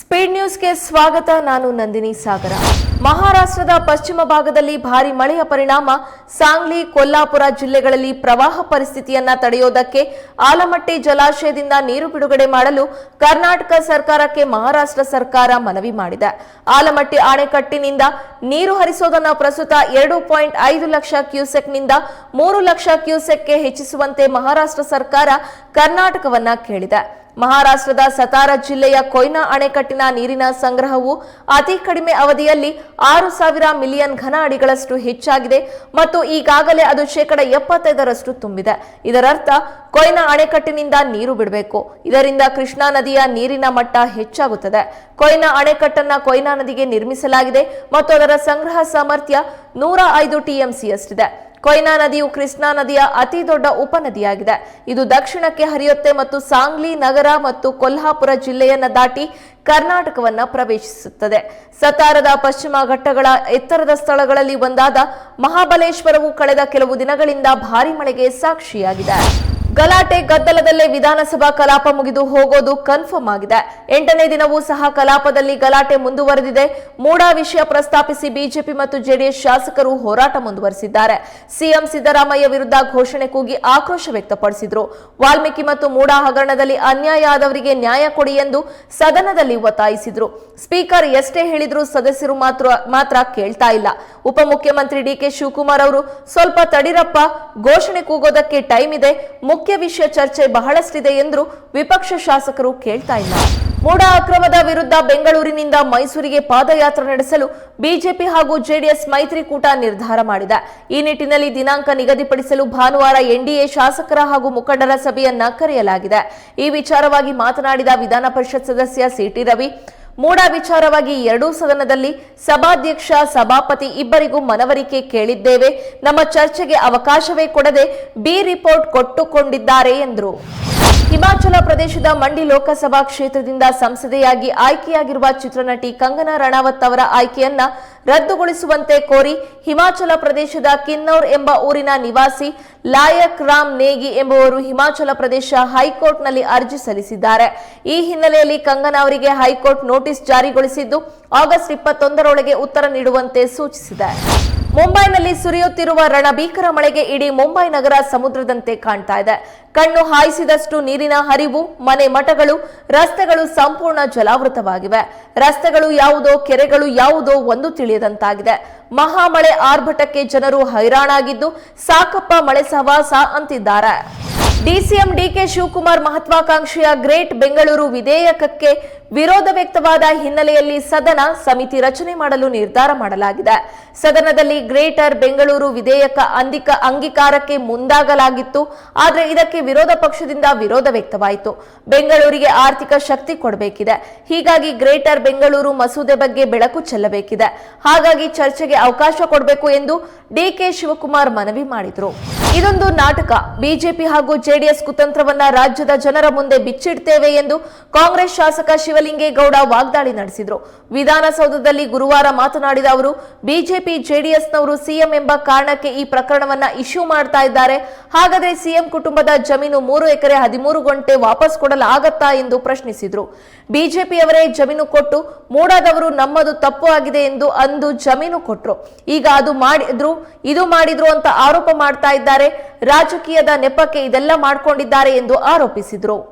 Speed ನ್ಯೂಸ್ಗೆ ಸ್ವಾಗತ. ನಾನು ನಂದಿನಿ ಸಾಗರ. ಮಹಾರಾಷ್ಟ್ರದ ಪಶ್ಚಿಮ ಭಾಗದಲ್ಲಿ ಭಾರಿ ಮಳೆಯ ಪರಿಣಾಮ. ಸಾಂಗ್ಲಿ, ಕೊಲ್ಲಾಪುರ ಜಿಲ್ಲೆಗಳಲ್ಲಿ ಪ್ರವಾಹ ಪರಿಸ್ಥಿತಿಯನ್ನ ತಡೆಯೋದಕ್ಕೆ ಆಲಮಟ್ಟಿ ಜಲಾಶಯದಿಂದ ನೀರು ಬಿಡುಗಡೆ ಮಾಡಲು ಕರ್ನಾಟಕ ಸರ್ಕಾರಕ್ಕೆ ಮಹಾರಾಷ್ಟ್ರ ಸರ್ಕಾರ ಮನವಿ ಮಾಡಿದೆ. ಆಲಮಟ್ಟಿ ಅಣೆಕಟ್ಟಿನಿಂದ ನೀರು ಹರಿಸೋದನ್ನ ಪ್ರಸ್ತುತ ಎರಡು ಪಾಯಿಂಟ್ ಐದು ಲಕ್ಷ ಕ್ಯೂಸೆಕ್ನಿಂದ ಮೂರು ಲಕ್ಷ ಕ್ಯೂಸೆಕ್ಗೆ ಹೆಚ್ಚಿಸುವಂತೆ ಮಹಾರಾಷ್ಟ್ರ ಸರ್ಕಾರ ಕರ್ನಾಟಕವನ್ನ ಕೇಳಿದೆ. ಮಹಾರಾಷ್ಟ್ರದ ಸತಾರ ಜಿಲ್ಲೆಯ ಕೊಯ್ನಾ ಅಣೆಕಟ್ಟಿನ ನೀರಿನ ಸಂಗ್ರಹವು ಅತಿ ಕಡಿಮೆ ಅವಧಿಯಲ್ಲಿ ಆರು ಸಾವಿರ ಮಿಲಿಯನ್ ಘನ ಅಡಿಗಳಷ್ಟು ಹೆಚ್ಚಾಗಿದೆ ಮತ್ತು ಈಗಾಗಲೇ ಅದು ಶೇಕಡ ಎಪ್ಪತ್ತೈದರಷ್ಟು ತುಂಬಿದೆ. ಇದರರ್ಥ, ಕೊಯ್ನಾ ಅಣೆಕಟ್ಟಿನಿಂದ ನೀರು ಬಿಡಬೇಕು. ಇದರಿಂದ ಕೃಷ್ಣಾ ನದಿಯ ನೀರಿನ ಮಟ್ಟ ಹೆಚ್ಚಾಗುತ್ತದೆ. ಕೊಯ್ನಾ ಅಣೆಕಟ್ಟನ್ನ ಕೊಯ್ನಾ ನದಿಗೆ ನಿರ್ಮಿಸಲಾಗಿದೆ ಮತ್ತು ಅದರ ಸಂಗ್ರಹ ಸಾಮರ್ಥ್ಯ ನೂರ ಐದು ಟಿಎಂಸಿಯಷ್ಟಿದೆ. ಕೊಯ್ನಾ ನದಿಯು ಕೃಷ್ಣಾ ನದಿಯ ಅತಿ ದೊಡ್ಡ ಉಪನದಿಯಾಗಿದೆ. ಇದು ದಕ್ಷಿಣಕ್ಕೆ ಹರಿಯುತ್ತೆ ಮತ್ತು ಸಾಂಗ್ಲಿ ನಗರ ಮತ್ತು ಕೊಲ್ಹಾಪುರ ಜಿಲ್ಲೆಯನ್ನ ದಾಟಿ ಕರ್ನಾಟಕವನ್ನ ಪ್ರವೇಶಿಸುತ್ತದೆ. ಸತಾರದ ಪಶ್ಚಿಮ ಘಟ್ಟಗಳ ಎತ್ತರದ ಸ್ಥಳಗಳಲ್ಲಿ ಒಂದಾದ ಮಹಾಬಲೇಶ್ವರವು ಕಳೆದ ಕೆಲವು ದಿನಗಳಿಂದ ಭಾರಿ ಮಳೆಗೆ ಸಾಕ್ಷಿಯಾಗಿದೆ. ಗಲಾಟೆ ಗದ್ದಲದಲ್ಲೇ ವಿಧಾನಸಭಾ ಕಲಾಪ ಮುಗಿದು ಹೋಗೋದು ಕನ್ಫರ್ಮ್ ಆಗಿದೆ. ಎಂಟನೇ ದಿನವೂ ಸಹ ಕಲಾಪದಲ್ಲಿ ಗಲಾಟೆ ಮುಂದುವರೆದಿದೆ. ಮೂಡಾ ವಿಷಯ ಪ್ರಸ್ತಾಪಿಸಿ ಬಿಜೆಪಿ ಮತ್ತು ಜೆಡಿಎಸ್ ಶಾಸಕರು ಹೋರಾಟ ಮುಂದುವರೆಸಿದ್ದಾರೆ. ಸಿಎಂ ಸಿದ್ದರಾಮಯ್ಯ ವಿರುದ್ಧ ಘೋಷಣೆ ಕೂಗಿ ಆಕ್ರೋಶ ವ್ಯಕ್ತಪಡಿಸಿದ್ರು. ವಾಲ್ಮೀಕಿ ಮತ್ತು ಮೂಡಾ ಹಗರಣದಲ್ಲಿ ಅನ್ಯಾಯ ಆದವರಿಗೆ ನ್ಯಾಯ ಕೊಡಿ ಎಂದು ಸದನದಲ್ಲಿ ಒತ್ತಾಯಿಸಿದ್ರು. ಸ್ಪೀಕರ್ ಎಷ್ಟೇ ಹೇಳಿದ್ರು ಸದಸ್ಯರು ಮಾತ್ರ ಮಾತ್ರ ಕೇಳ್ತಾ ಇಲ್ಲ. ಉಪಮುಖ್ಯಮಂತ್ರಿ ಡಿಕೆ ಶಿವಕುಮಾರ್ ಅವರು, ಸ್ವಲ್ಪ ತಡಿರಪ್ಪ ಘೋಷಣೆ ಕೂಗೋದಕ್ಕೆ ಟೈಮ್ ಇದೆ. ಮುಖ್ಯ ವಿಷಯ ಚರ್ಚೆ ಬಹಳಷ್ಟಿದೆ ಎಂದು ವಿಪಕ್ಷ ಶಾಸಕರು ಕೇಳ್ತಾ ಇಲ್ಲ. ಮೂಡ ಅಕ್ರಮದ ವಿರುದ್ಧ ಬೆಂಗಳೂರಿನಿಂದ ಮೈಸೂರಿಗೆ ಪಾದಯಾತ್ರೆ ನಡೆಸಲು ಬಿಜೆಪಿ ಹಾಗೂ ಜೆಡಿಎಸ್ ಮೈತ್ರಿಕೂಟ ನಿರ್ಧಾರ ಮಾಡಿದೆ. ಈ ನಿಟ್ಟಿನಲ್ಲಿ ದಿನಾಂಕ ನಿಗದಿಪಡಿಸಲು ಭಾನುವಾರ ಎನ್ಡಿಎ ಶಾಸಕರ ಹಾಗೂ ಮುಖಂಡರ ಸಭೆಯನ್ನ ಕರೆಯಲಾಗಿದೆ. ಈ ವಿಚಾರವಾಗಿ ಮಾತನಾಡಿದ ವಿಧಾನ ಪರಿಷತ್ ಸದಸ್ಯ ಸಿಟಿ ರವಿ ಮೂಡ ವಿಚಾರವಾಗಿ ಎರಡೂ ಸದನದಲ್ಲಿ ಸಭಾಧ್ಯಕ್ಷ, ಸಭಾಪತಿ ಇಬ್ಬರಿಗೂ ಮನವರಿಕೆ ಕೇಳಿದ್ದೇವೆ. ನಮ್ಮ ಚರ್ಚೆಗೆ ಅವಕಾಶವೇ ಕೊಡದೆ ಬಿ ರಿಪೋರ್ಟ್ ಕೊಟ್ಟುಕೊಂಡಿದ್ದಾರೆ ಎಂದರು. ಹಿಮಾಚಲ ಪ್ರದೇಶದ ಮಂಡಿ ಲೋಕಸಭಾ ಕ್ಷೇತ್ರದಿಂದ ಸಂಸದೆಯಾಗಿ ಆಯ್ಕೆಯಾಗಿರುವ ಚಿತ್ರನಟಿ ಕಂಗನಾ ರಣಾವತ್ ಅವರ ಆಯ್ಕೆಯನ್ನ ರದ್ದುಗೊಳಿಸುವಂತೆ ಕೋರಿ ಹಿಮಾಚಲ ಪ್ರದೇಶದ ಕಿನ್ನೌರ್ ಎಂಬ ಊರಿನ ನಿವಾಸಿ ಲಾಯಕ್ ರಾಮ್ ನೇಗಿ ಎಂಬುವರು ಹಿಮಾಚಲ ಪ್ರದೇಶ ಹೈಕೋರ್ಟ್ನಲ್ಲಿ ಅರ್ಜಿ ಸಲ್ಲಿಸಿದ್ದಾರೆ. ಈ ಹಿನ್ನೆಲೆಯಲ್ಲಿ ಕಂಗನ ಅವರಿಗೆ ಹೈಕೋರ್ಟ್ ನೋಟಿಸ್ ಜಾರಿಗೊಳಿಸಿದ್ದು ಆಗಸ್ಟ್ ಇಪ್ಪತ್ತೊಂದರೊಳಗೆ ಉತ್ತರ ನೀಡುವಂತೆ ಸೂಚಿಸಿದೆ ಮುಂಬೈನಲ್ಲಿ ಸುರಿಯುತ್ತಿರುವ ರಣಭೀಕರ ಮಳೆಗೆ ಇಡೀ ಮುಂಬೈ ನಗರ ಸಮುದ್ರದಂತೆ ಕಾಣ್ತಾ ಇದೆ. ಕಣ್ಣು ಹಾಯಿಸಿದಷ್ಟು ನೀರಿನ ಹರಿವು, ಮನೆ ಮಠಗಳು, ರಸ್ತೆಗಳು ಸಂಪೂರ್ಣ ಜಲಾವೃತವಾಗಿವೆ. ರಸ್ತೆಗಳು ಯಾವುದೋ ಕೆರೆಗಳು, ಯಾವುದೋ ಒಂದು ತಿಳಿಯದಂತಾಗಿದೆ ಮಹಾಮಳೆ ಆರ್ಭಟಕ್ಕೆ ಜನರು ಹೈರಾಣಾಗಿದ್ದು ಸಾಕಪ್ಪ ಮಳೆ ಸಹವಾಸ ಅಂತಿದ್ದಾರೆ. ಡಿಸಿಎಂ ಡಿಕೆ ಶಿವಕುಮಾರ್ ಮಹತ್ವಾಕಾಂಕ್ಷೆಯ ಗ್ರೇಟ್ ಬೆಂಗಳೂರು ವಿಧೇಯಕಕ್ಕೆ ವಿರೋಧ ವ್ಯಕ್ತವಾದ ಹಿನ್ನೆಲೆಯಲ್ಲಿ ಸದನ ಸಮಿತಿ ರಚನೆ ಮಾಡಲು ನಿರ್ಧಾರ ಮಾಡಲಾಗಿದೆ. ಸದನದಲ್ಲಿ ಗ್ರೇಟರ್ ಬೆಂಗಳೂರು ವಿಧೇಯಕ ಅಂದಿಕ ಅಂಗೀಕಾರಕ್ಕೆ ಮುಂದಾಗಲಾಗಿತ್ತು. ಆದರೆ ಇದಕ್ಕೆ ವಿರೋಧ ಪಕ್ಷದಿಂದ ವಿರೋಧ ವ್ಯಕ್ತವಾಯಿತು. ಬೆಂಗಳೂರಿಗೆ ಆರ್ಥಿಕ ಶಕ್ತಿ ಕೊಡಬೇಕಿದೆ. ಹೀಗಾಗಿ ಗ್ರೇಟರ್ ಬೆಂಗಳೂರು ಮಸೂದೆ ಬಗ್ಗೆ ಬೆಳಕು ಚೆಲ್ಲಬೇಕಿದೆ. ಹಾಗಾಗಿ ಚರ್ಚೆಗೆ ಅವಕಾಶ ಕೊಡಬೇಕು ಎಂದು ಡಿಕೆ ಶಿವಕುಮಾರ್ ಮನವಿ ಮಾಡಿದರು. ಇದೊಂದು ನಾಟಕ. ಬಿಜೆಪಿ ಹಾಗೂ ಜೆಡಿಎಸ್ ಕುತಂತ್ರವನ್ನ ರಾಜ್ಯದ ಜನರ ಮುಂದೆ ಬಿಚ್ಚಿಡ್ತೇವೆ ಎಂದು ಕಾಂಗ್ರೆಸ್ ಶಾಸಕ ಶಿವಲಿಂಗೇಗೌಡ ವಾಗ್ದಾಳಿ ನಡೆಸಿದರು. ವಿಧಾನಸೌಧದಲ್ಲಿ ಗುರುವಾರ ಮಾತನಾಡಿದ ಅವರು, ಬಿಜೆಪಿ ಜೆಡಿಎಸ್ನವರು ಸಿಎಂ ಎಂಬ ಕಾರಣಕ್ಕೆ ಈ ಪ್ರಕರಣವನ್ನ ಇಶ್ಯೂ ಮಾಡ್ತಾ ಇದ್ದಾರೆ. ಹಾಗಾದ್ರೆ ಸಿಎಂ ಕುಟುಂಬದ ಜಮೀನು ಮೂರು ಎಕರೆ ಹದಿಮೂರು ಗಂಟೆ ವಾಪಸ್ ಕೊಡಲಾಗತ್ತಾ ಎಂದು ಪ್ರಶ್ನಿಸಿದರು. ಬಿಜೆಪಿಯವರೇ ಜಮೀನು ಕೊಟ್ಟು ಮೂಡಾದವರು ನಮ್ಮದು ತಪ್ಪು ಆಗಿದೆ ಎಂದು ಅಂದು ಜಮೀನು ಕೊಟ್ರು. ಈಗ ಅದು ಮಾಡಿದ್ರು, ಇದು ಮಾಡಿದ್ರು ಅಂತ ಆರೋಪ ಮಾಡ್ತಾ ಇದ್ದಾರೆ. ರಾಜಕೀಯದ ನೆಪಕ್ಕೆ ಇದೆಲ್ಲ ಮಾಡ್ಕೊಂಡಿದ್ದಾರೆ ಎಂದು ಆರೋಪಿಸಿದ್ರು.